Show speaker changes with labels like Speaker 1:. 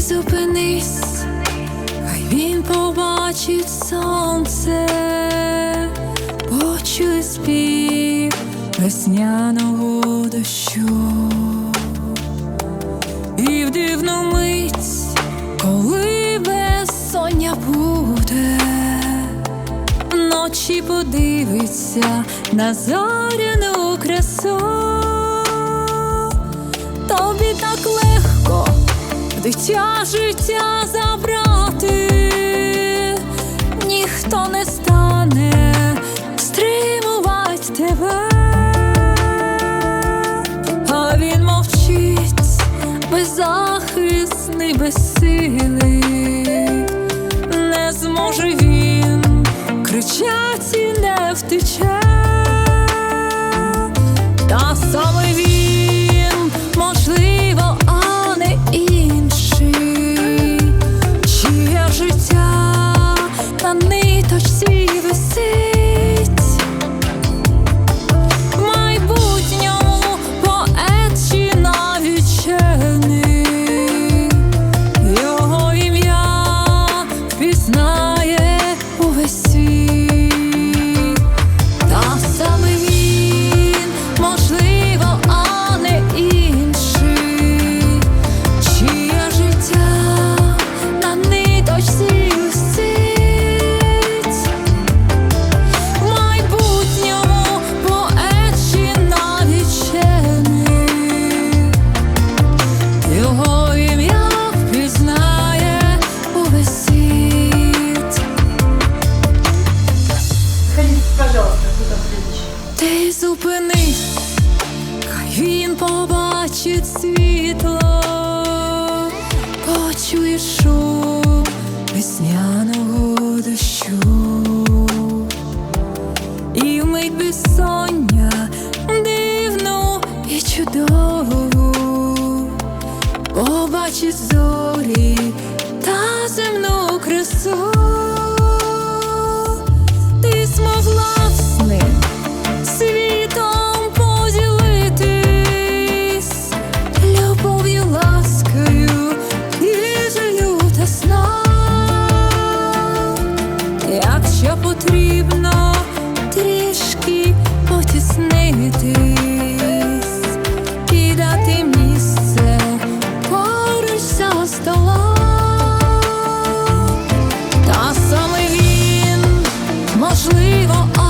Speaker 1: зупинись, хай він побачить сонце, почує спів весняного дощу. І в дивну мить, коли безсоння буде, вночі подивиться на зоряну красу. Тобі так легко дитя життя забрати, ніхто не стане стримувати тебе, а він мовчить, беззахисний, безсилий, не зможе він кричать не втече. Та саме він, увесь світ. Та саме Зупинись, хай він побачить світло, почує
Speaker 2: шум весняного дощу, і вмить
Speaker 1: безсоння дивну і чудову, побачить зорі. Oh. oh.